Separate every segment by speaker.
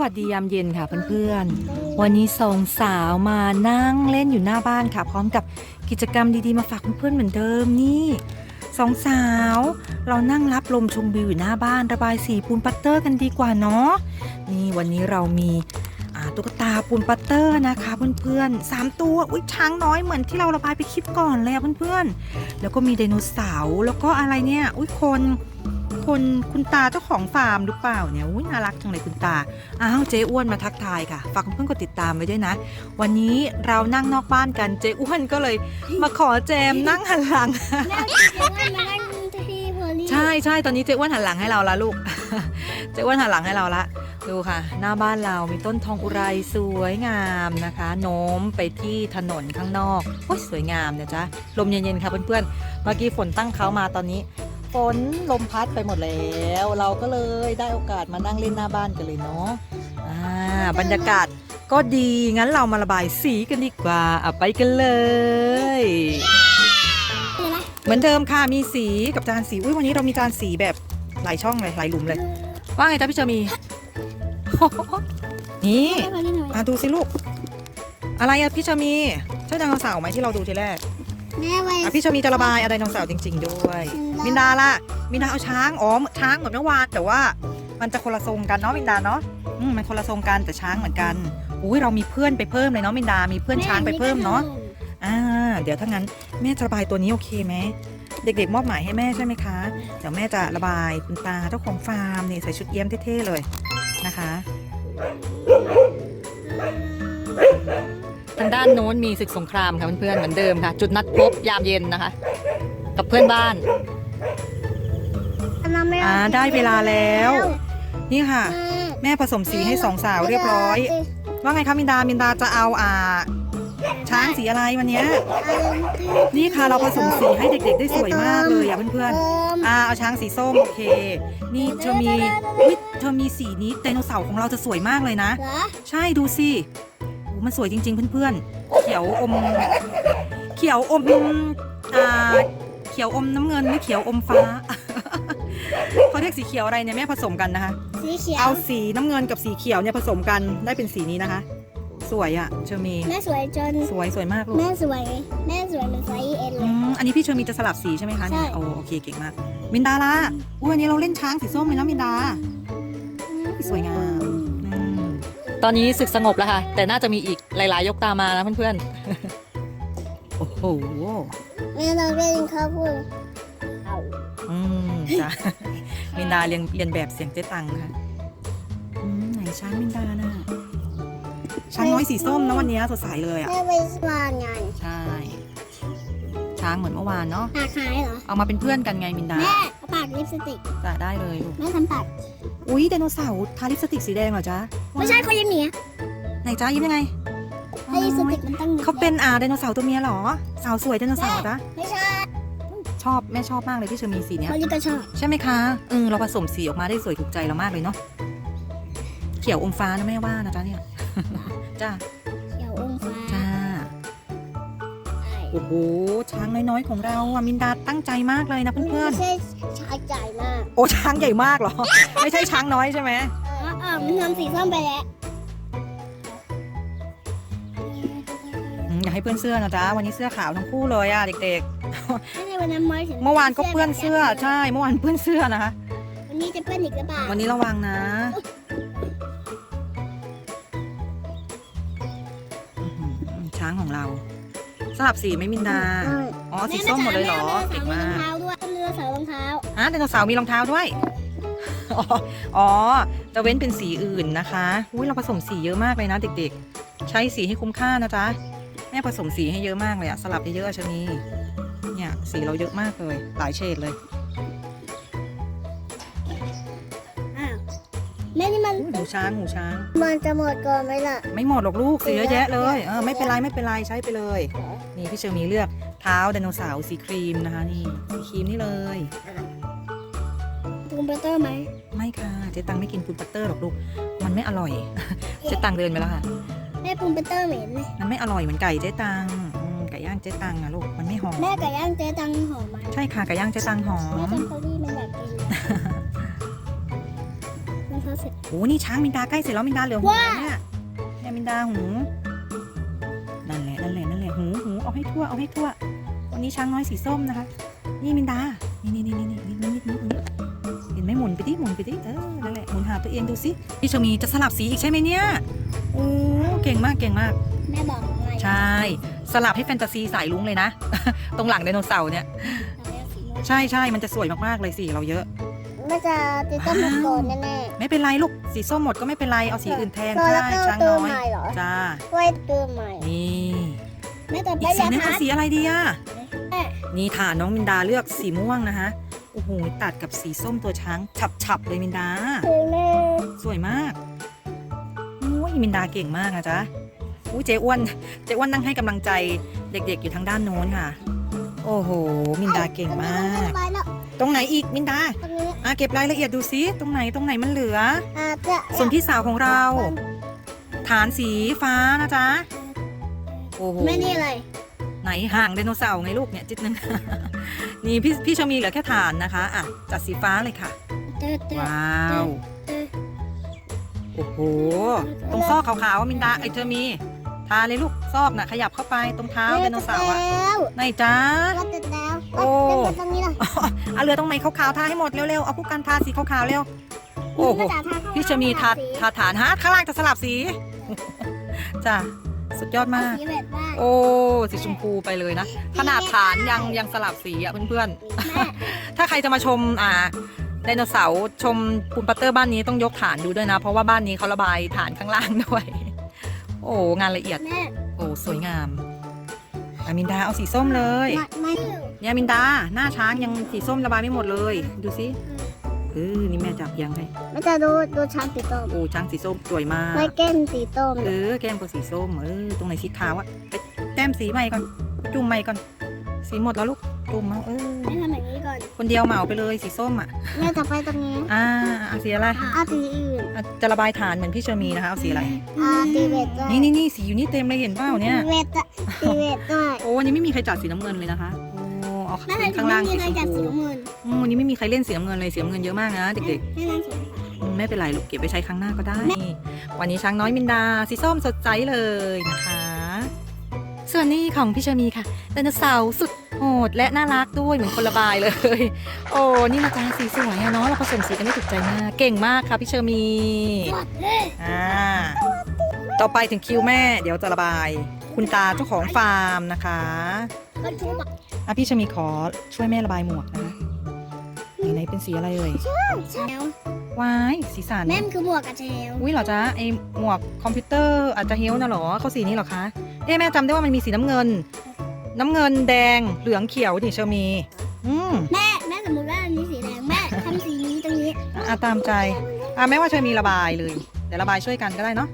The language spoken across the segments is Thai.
Speaker 1: วัสดียามเย็นค่ะเพื่อนๆ วันนี้สองสาวมานั่งเล่นอยู่หน้าบ้านค่ะ พร้อมกับกิจกรรมดีๆมาฝากเพื่อนๆเหมือนเดิมนี่สองสาว เรานั่งรับลมชมวิวอยู่หน้าบ้านระบายสีปูนปัตเตอร์กันดีกว่าเนาะนี่วันนี้เรามีตุ๊กตาปูนปัตเตอร์นะคะ เพื่อนๆสามตัวอุ้ยช้างน้อยเหมือนที่เราระบายไปคลิปก่อนเลยอะเพื่อนๆแล้วก็มีไดโนเสาร์แล้วก็อะไรเนี่ยอุ้ยคน คนคุณตาเจ้าของฟาร์มหรือเปล่าเนี่ยอุ้ยน่ารักจังเลยคุณตา อ้าวเจ๊อ้วนมาทักทายค่ะ ฝากเพื่อนๆกดติดตามไว้ด้วยนะ วันนี้เรานั่งนอกบ้านกันเจ๊อ้วนก็เลย มาขอแจมนั่งหันหลัง
Speaker 2: แม่เดี๋ยวว่ามานั่งที่โพลี
Speaker 1: ใช่ใช่ตอนนี้เจ๊อ้วนหันหลังให้เราละลูก เจ๊อ้วนหันหลังให้เราละ ดูค่ะ หน้าบ้านเรามีต้นทองอุไรสวยงามนะคะ โน้มไปที่ถนนข้างนอกโอ้ยสวยงามนะจ๊ะลมเย็นๆค่ะเพื่อนๆเมื่อกี้ฝนตั้งเขามาตอนนี้ ฝนลมพัดไปหมดแล้ว เราก็เลยได้โอกาสมานั่งเล่นหน้าบ้านกันเลยเนาะอ่าบรรยากาศก็ดีงั้นเรามาระบายสีกันดีกว่าอะไปกันเลย เหมือนเดิมค่ะมีสีกับจานสีอุ้ยวันนี้เรามีจานสีแบบหลายช่องเลยหลายหลุมเลย ว่าไงจ๊ะพี่เชอมีนี่
Speaker 2: แม่พอลีหน่อย
Speaker 1: อะดูสิลูก อะไรอะพี่เชอมีใช่ไดโนเสาร์ไหมที่เราดูทีแรก
Speaker 2: แม่ไว้
Speaker 1: อะพี่เชอมีจะระบายอะไรไดโนเสาร์จริง ๆ ด้วย มินดาล่ะ มินดาเอาช้างอ๋อช้างเหมือนเมื่อวานแต่ว่ามันจะคนละทรงกันเนาะมินดาเนาะอืมมันคนละทรงกันแต่ช้างเหมือนกันอุ้ยเรามีเพื่อนไปเพิ่มเลยเนาะมินดา มีเพื่อนช้างไปเพิ่มเนาะอ่าเดี๋ยวถ้างั้นแม่จะระบายตัวนี้โอเคไหมเด็กๆ มอบหมายให้แม่ใช่ไหมคะ เดี๋ยวแม่จะระบายคุณตาเจ้าของฟาร์มนี่ใส่ชุดเอี้ยมเท่ๆเลยนะคะทางด้านโน้นมีศึกสงครามค่ะเพื่อนๆเหมือนเดิมค่ะ จุดนัดพบยามเย็นนะคะ กับเพื่อนบ้าน อ่าได้เวลาแล้ว นี่ค่ะ แม่ผสมสีให้สองสาวเรียบร้อย ว่าไงคะมินดา มินดาจะเอาอ่า ช้างสีอะไรวันเนี้ยนี่ค่ะเราผสมสีให้เด็กๆได้สวยมากเลยอะเพื่อนๆ อ่าเอาช้างสีส้มโอเค นี่เธอมีอุ๊ยเธอมีสีนี้ไดโนเสาร์ของเราจะสวยมากเลยนะ
Speaker 2: เหรอ
Speaker 1: ใช่ดูสิโอ้มันสวยจริง ๆ เพื่อนๆ เขียวอม เขียวอมอ่าเขียวอมน้ำเงินหรือเขียวอมฟ้า เขาเรียกสีเขียวอะไรเนี่ยแม่ผสมกันนะคะ
Speaker 2: สีเขียว
Speaker 1: เอาสีน้ำเงินกับสีเขียวเนี่ยผสมกันได้เป็นสีนี้นะคะ สวยอะเชอร์มี
Speaker 2: แม่สวยจน
Speaker 1: สวยสวยมากลูก
Speaker 2: แม่สวย แม่สวยเหมือนไซส์เอ็นเล
Speaker 1: อื
Speaker 2: ย
Speaker 1: มอันนี้พี่เชอร์มีจะสลับสีใช่ไหมคะเนี่ย
Speaker 2: ใช่
Speaker 1: โอโอเคเก่งมาก มินดาล่ะอุ้ยอันนี้เราเล่นช้างสีส้มเลยนะมินดา สวยงาม อืมตอนนี้ศึกสงบแล้วค่ะ แต่น่าจะมีอีกหลาย ๆ ยกตามมานะเพื่อนๆ โอ้โห
Speaker 2: แม่ต้องเล่นข้าวปุ้นเอา
Speaker 1: อืม จ้ะ มินดาเรียนเรียนแบบเสียงเจ๊ตังค่ะอืมไหนช้างมินดาน่ะช้างน้อยสีส้มนะวันนี้สดใสเลยอะ
Speaker 2: แม่ไปสวานไง
Speaker 1: ใช่ ช้างเหมือนเมื่อวานเนาะ
Speaker 2: ปากหายเหรอ
Speaker 1: เอามาเป็นเพื่อนกันไงมินดา
Speaker 2: แม่เอาปากลิปสติก
Speaker 1: จะได้เลยลูก
Speaker 2: แม่ทำปาก
Speaker 1: อุ๊ยไดโนเสาร์ทาลิปสติกสีแดงเหรอจ๊ะ
Speaker 2: ไม่ใช่เขายิ้มหนี
Speaker 1: ไหนจ๊ะยิ้มยังไง
Speaker 2: ให้ลิปสติกมันต้อง
Speaker 1: เขาเป็นอ่าไดโนเสาร์ตัวเมียเหรอ สาวสวยไดโนเสาร์เหรอจ๊ะ
Speaker 2: ไม่ใช่
Speaker 1: ชอบแม่ชอบมากเลยที่เชอมีสีเนี้ย
Speaker 2: เขาลิก็ชอบ
Speaker 1: ใช่ไหมคะเออเราผสมสีออกมาได้สวยถูกใจเรามากเลยเนาะเขียวอมฟ้านะแม่ว่านะจ๊ะเนี่ย จ้า
Speaker 2: เขียวองฟ้า
Speaker 1: จ้าโอ้โหช้างน้อยๆของเราอะมินดาตั้งใจมากเลยนะเพื่อน
Speaker 2: ไม่ใช่ชายใหญ่มาก
Speaker 1: ๆโอ้ช้างใหญ่มากเหรอ ไม่ใช่ช้างน้อยใช่ไหม
Speaker 2: อ๋ออ๋อมันทำสีส้มไปแล้ว
Speaker 1: อืมอยากให้เพื่อนเสื้อนะจ๊ะวันนี้เสื้อขาวทั้งคู่เลยอะเด็ก
Speaker 2: ไม่ใช่วันนั้นมอยถึง
Speaker 1: ๆเมื่อวานก็เปื้อนเสื้อใช่เมื่อวานเปื้อนเสื้อนะคะ
Speaker 2: วันนี้จะเปื้อนอีกหรือเปล่า
Speaker 1: วันนี้ระวังนะอื้อหือช้างของเราสลับสีไหม่มินดาอ๋อสีส้มหมดเลยเหรอ
Speaker 2: เก่
Speaker 1: เก่
Speaker 2: ง
Speaker 1: ง
Speaker 2: มามา
Speaker 1: กก
Speaker 2: ด้วยเรือเสารองเท้า
Speaker 1: อะไดโนเสาร์มีรองเท้าด้วยอ๋ออ๋อจะเว้นเป็นสีอื่นนะคะอุ้ยเราผสมสีเยอะมากเลยนะเด็กๆ ใช้สีให้คุ้มค่านะจ๊ะแม่ผสมสีให้เยอะมากเลยอะสลับเยอะๆอะชะนี เนี่ยสีเราเยอะมากเลย หลายเฉดเลย
Speaker 2: อ้าวแม่นี่มัน
Speaker 1: หูช้างหูช้าง
Speaker 2: มันจะหมดก่อนไหมล่ะ
Speaker 1: ไม่หมดหรอกลูกสีเยอะแยะเลยเออไม่เป็นไรไม่เป็นไรใช้ไปเลย นี่พี่เชอร์มีเลือกเท้าไดโนเสาร์สีครีมนะคะนี่สีครีมนี่เลย
Speaker 2: ปูมเปเตอร์ไหม
Speaker 1: ไม่ค่ะเจ๊ตังไม่กินฟูดบัตเตอร์หรอกลูกมันไม่อร่อยเจ๊ตังเดินไปแล้วค่ะ
Speaker 2: แม่ปูมเปเตอร์เหม็นเลย
Speaker 1: มันไม่อร่อยเหมือนไก่เจ๊ตังอืมไก่ย่าง เจ๊ตังอะลูกมันไม่หอม
Speaker 2: แม่ไก่ย่างเจ๊ตังหอมไหม
Speaker 1: ใช่ค่ะไก่ย่างเจ๊ตังหอ
Speaker 2: แม่
Speaker 1: ม
Speaker 2: ทำเขาดีมันอยากกินมันเขาเสร็จ
Speaker 1: โหนี่ช้างมินดาใกล้เสร็จแล้วมินดาเหลือหูแล้วเนี่ยเนี่ยมินดาหูนั่นแหละนั่นแหละนั่นแหละหูหูเอาให้ทั่วเอาให้ทั่ววันนี้ช้างน้อยสีส้มนะคะ นี่มินดานี่นี่นี่นี่นี่นี่นี่นี่นี่เห็นไหมหมุนไปดิหมุนไปดิเออนั่นแหละหมุนหาตัวเองดูสิพี่ชมีจะสลับสีอีกใช่ไหมเนี่ยโอ้เก่งมากเก่งมาก
Speaker 2: แม่บอกไง
Speaker 1: ใช่ สลับให้แฟนตาซีสายลุ้งเลยนะ ตรงหลังไดโนเสาร์เนี่ย ใช่ใช่มันจะสวยมากๆเลยสีเราเยอะ
Speaker 2: แม่จะติดต้นมังกรแน่
Speaker 1: ไม่เป็นไรลูกสีส้มหมดก็ไม่เป็นไรเอาสีอื่นแทน
Speaker 2: ๆตัว
Speaker 1: ใช่
Speaker 2: แล้วก็
Speaker 1: ช้าง
Speaker 2: ตัว
Speaker 1: น้อย
Speaker 2: ใหม่เหรอ
Speaker 1: จ้า
Speaker 2: ตัวตัวใหม่
Speaker 1: นี่
Speaker 2: แม่ต่อไป
Speaker 1: อีกสี
Speaker 2: จะ
Speaker 1: นึง
Speaker 2: พั
Speaker 1: เอา
Speaker 2: ด
Speaker 1: สีอะไรดีอะ
Speaker 2: แม่
Speaker 1: นี่ค่ะน้องมินดาเลือกสีม่วงนะคะโอ้โหตัดกับสีส้มตัวช้างฉับๆเลยมินดา
Speaker 2: คือแม่
Speaker 1: สวยมากโอ้ยมินดาเก่งมากนะจ๊ะ อุ้ยเจ๊อ้วนเจ๊อ้วนนั่งให้กำลังใจเด็กๆอยู่ทางด้านโน้นค่ะ โอ้โห มินดาเก่งมาก
Speaker 2: ไปแล้ว
Speaker 1: ตรงไหนอีกมินดา
Speaker 2: ตรงนี้
Speaker 1: อะเก็บรายละเอียดดูซิตรงไหนตรงไหนมันเหลือ
Speaker 2: อาจจะ
Speaker 1: ส่วนพี่สาวของเรา ฐานสีฟ้านะจ๊ะโอ้โห
Speaker 2: แม่นี่อะไร
Speaker 1: ไหนห่างไดโนเสาร์ไงลูกเนี่ยจิตนึง นี่พี่พี่ชมีเหลือแค่ฐานนะคะอะจัดสีฟ้าเลยค่ะ
Speaker 2: เตอเตอ
Speaker 1: ว้าว
Speaker 2: เออ
Speaker 1: โอ้โห ตรงซอกขาวๆว่ามินดาไอเธอมี ทาเลยลูกซอกน่ะขยับเข้าไปตรงเท้าไดโนเสาร์อะ
Speaker 2: แล้ว
Speaker 1: ไหนจ้า
Speaker 2: ก็ติดแล้ว
Speaker 1: โอ้
Speaker 2: ก็ติดตรงนี้เลย
Speaker 1: เอาเรือตรงไหนขาวๆทาให้หมดเร็วๆเอาผู้กันทาสีขาวๆเร็วโอ้โหพี่ชมีทาทาฐานฮะข้างล่างจะสลับสีจ้ะสุดยอดมาก
Speaker 2: สีแบบว่า
Speaker 1: โอ้สีชมพูไปเลยนะ ขนาดฐานยังยังสลับสีอะเพื่อน
Speaker 2: แม่
Speaker 1: ๆถ้าใครจะมาชมอ่าไดโนเสาร์ชมคุณปัตเตอร์บ้านนี้ต้องยกฐานดูด้วยนะ เพราะว่าบ้านนี้เขาระบายฐานข้างล่างด้วย โอ้งานละเอียด
Speaker 2: แม่
Speaker 1: โอ้สวยงามอามินดาเอาสีส้มเลย
Speaker 2: ไม่ไม่
Speaker 1: เนี่ยมินดาหน้าช้างยังสีส้มระบายไม่หมดเลย ดูสิเออนี่แม่จับยังไง
Speaker 2: ไม่จะดูดูช้างสีส้ม
Speaker 1: โอ้ช้างสีส้มสวยมาก
Speaker 2: ไม่แก้มสีส้ม
Speaker 1: เออแก้มก็สีส้มเออตรงไหนสีขาวอะไปแต้มสีใหม่ก่อนไปจุ่มใหม่ก่อน สีหมดแล้วลูก จุ่มเอาเออ
Speaker 2: แม่ทำแบบนี้ก่อน
Speaker 1: คนเดียวเหมาไปเลยสีส้มอะ
Speaker 2: แม่จะไปตรงนี้
Speaker 1: อ่าเอาสีอะไร
Speaker 2: อาสีอื่น
Speaker 1: อะจะระบายฐานเหมือนพี่เชอร์มีนะคะเอาสีอะไร
Speaker 2: อาตีเวทด้วย
Speaker 1: นี่นี่นี่สีอยู่นี่เต็มเลยเห็นเปล่าเนี่ย
Speaker 2: ตีเวทอะตีเวทด้วย
Speaker 1: โอ้วันนี้ไม่มีใครจัดสีน้ำเงินเลยนะคะโอ้เอาเป็นข้างล่างสีชมพู
Speaker 2: เงิน
Speaker 1: อืมวันนี้ไม่มีใครเล่นสีน้ำเงินเลยสีน้ำเงินเยอะมากนะเด็ก
Speaker 2: แม่นั่งสวย
Speaker 1: ๆอืมไม่เป็นไรลูกเก็บไปใช้ครั้งหน้าก็ได้นี่วันนี้ช้างน้อยมินดาสีส้มสดใสเลยนะคะ ส่วนนี้ของพี่เชอร์มีค่ะไดโนเสาร์สุด โหดและน่ารักด้วยเหมือนคนระบายเลย โอ้นี่นะจ๊ะสีสวยอะเนาะเราผสมสีกันได้ถูกใจมากเก่งมากค่ะพี่เชอร์มีอ่าต่อไปถึงคิวแม่ เดี๋ยวจะระบาย คุณตาเจ้าของฟาร์มนะคะ
Speaker 2: ก็ชูบอก
Speaker 1: อะพี่เชอร์มีขอช่วยแม่ระบายหมวกนะคะไหนๆเป็นสีอะไรเอ่ย
Speaker 2: เชล
Speaker 1: ว้ายสีสัน
Speaker 2: แม่มคือบวกกับเชล
Speaker 1: อุ้ยเหรอจ๊ะไอหมวกคอมพิวเตอร์อาจจะเฮลนะเหรอเขาสีนี้เหรอคะเอ๊ะแม่จำได้ว่ามันมีสีน้ำเงิน น้ำเงินแดงเหลืองเขียวนี่เชอร์มี อืม
Speaker 2: แม่แม่สมมติว่าอันนี้สีแดงแม่ทำสีนี้ตรงนี้
Speaker 1: อะอะตามใจอะแม้ว่าเชอร์มีระบายเลยเดี๋ยวระบายช่วยกันก็ได้เนาะ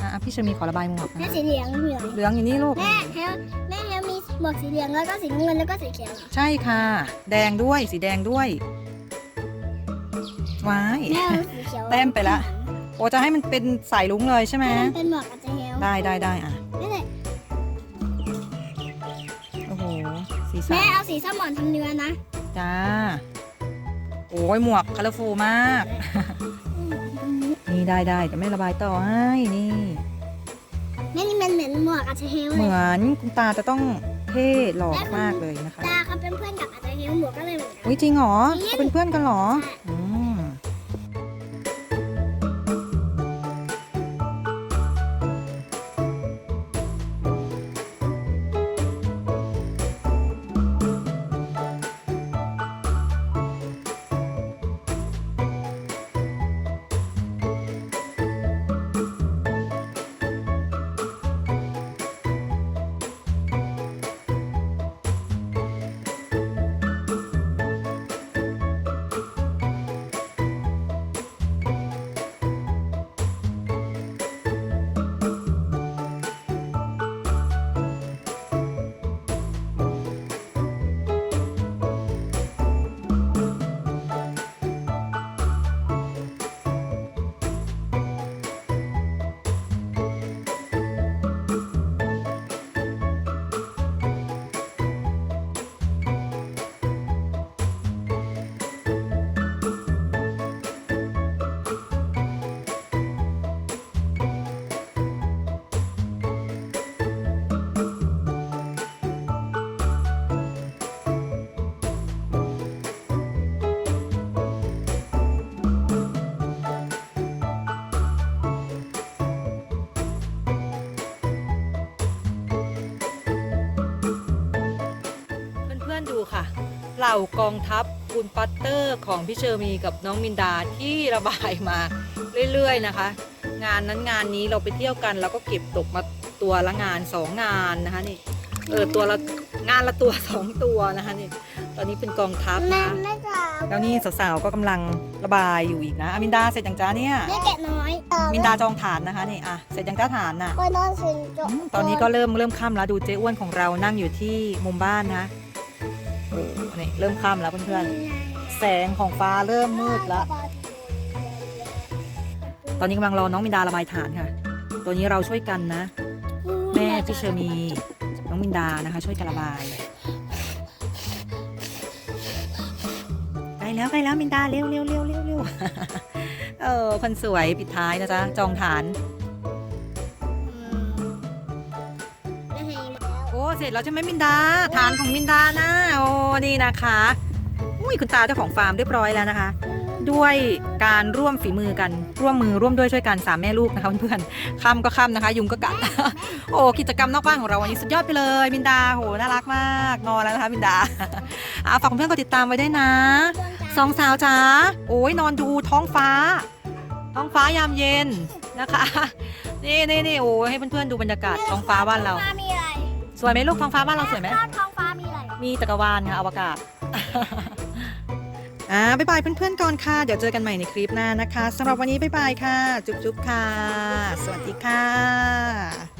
Speaker 1: อะอะพี่เชอร์มีขอระบายหมวก
Speaker 2: แม่
Speaker 1: นะ
Speaker 2: สีเหลืองเหลือง
Speaker 1: เหลืองอย่างนี้ลูก
Speaker 2: แม่เฮลแม่เฮลมีบวกสีเหลืองแล้วก็สีน้ำเงินแล้วก็สีเขียวเหรอ
Speaker 1: ใช่ค่ะ แดงด้วยสีแดงด้วยว้าย
Speaker 2: แม่เอาสีเขียว
Speaker 1: แต้มไปละ โอจะให้มันเป็นสายลุ้งเลยใช่ไหม
Speaker 2: แม่มันเป็นบวกกับเชล
Speaker 1: ได้ได้ได้อะ สีสั
Speaker 2: แม่
Speaker 1: น
Speaker 2: เอาสีส้มอ่อนทำเนื้อนะ
Speaker 1: จ้า โอ้ยหมวกคัลฟูมาก นี่ได้ได้จะไม่ระบายต่อให้นี่
Speaker 2: แม่นี่มันเหมือนหมวกกับเชล
Speaker 1: เห
Speaker 2: เลย
Speaker 1: มือนคุณตาจะต้องเท่หล่อมากเลยนะคะ
Speaker 2: ตาเขาเป็นเพื่อนกับอาจารย์เฮลหมวกก็เลยเหมือนกัน
Speaker 1: อุ้ยจริงเหรอ
Speaker 2: จริง
Speaker 1: เขาเป็นเพื่อนกันเหรอ
Speaker 2: ใช่
Speaker 1: อื เหล่ากองทัพคุณปัตเตอร์ของพี่เชอร์มีกับน้องมินดาที่ระบายมาเรื่อยๆนะคะ งานนั้นงานนี้เราไปเที่ยวกันเราก็เก็บตกมาตัวละงานสองงานนะคะนี่เออตัวละงานละตัวสองตัวนะคะนี่ตอนนี้เป็นกองทัพ
Speaker 2: แม่
Speaker 1: นะคะ
Speaker 2: แม่จ๋า
Speaker 1: แล้วนี่สาวๆก็กำลังระบายอยู่อีกนะอามินดาเสร็จยังจ้าเนี่ย
Speaker 2: แม่แกะน้อย
Speaker 1: มินดาจองฐานนะคะนี่อะเสร็จยังจ้าฐานน่ะ
Speaker 2: ก็นอนสิงโต
Speaker 1: อืมตอนนี้ก็เริ่มเริ่มค่ำแล้วดูเจ๊อ้วนของเรานั่งอยู่ที่มุมบ้านนะโอ้ นี่เริ่มค่ำแล้วเพื่อนๆ แสงของฟ้าเริ่มมืดแล้ว ตอนนี้กำลังรอน้องมินดาระบายฐานค่ะ ตัวนี้เราช่วยกันนะ แม่พี่เชอร์มี น้องมินดานะคะ ช่วยกันระบายใกล้แล้วใกล้แล้วมินดาเร็วเร็วเร็วเร็วเร็วเออคนสวยปิดท้ายนะจ๊ะจองฐาน เสร็จแล้วใช่ไหมมินดา ฐานของมินดานะโอ้นี่นะคะ อุ้ยคุณตาเจ้าของฟาร์มเรียบร้อยแล้วนะคะ ด้วยการร่วมฝีมือกันร่วมมือร่วมด้วยช่วยกันสามแม่ลูกนะคะเพื่อนๆค่ำก็ค่ำนะคะ ยุงก็กัดโอ้กิจกรรมนอกบ้านของเราวันนี้สุดยอดไปเลยมินดาโหน่ารักมากนอนแล้วนะคะมินดาอะฝากเพื่อนๆกดติดตามไว้ด้วยนะสองสาวจ๋าโอ้ยนอนดูท้องฟ้า ท้องฟ้ายามเย็นนะคะ นี่นี่นี่โอ้ให้เพื่อนๆดูบรรยากาศท้องฟ้าบ้านเรา
Speaker 2: มี
Speaker 1: สวยไหมลูกท้องฟ้าบ้านเราสวยไหม
Speaker 2: ท้องฟ้ามีอะไร
Speaker 1: มีจักรวาลค่ะอวกาศ อ่าบ๊ายบายเพื่อนๆก่อนค่ะ เดี๋ยวเจอกันใหม่ในคลิปหน้านะคะสำหรับวันนี้บ๊ายบายค่ะ จุ๊บๆค่ะ สวัสดีค่ะ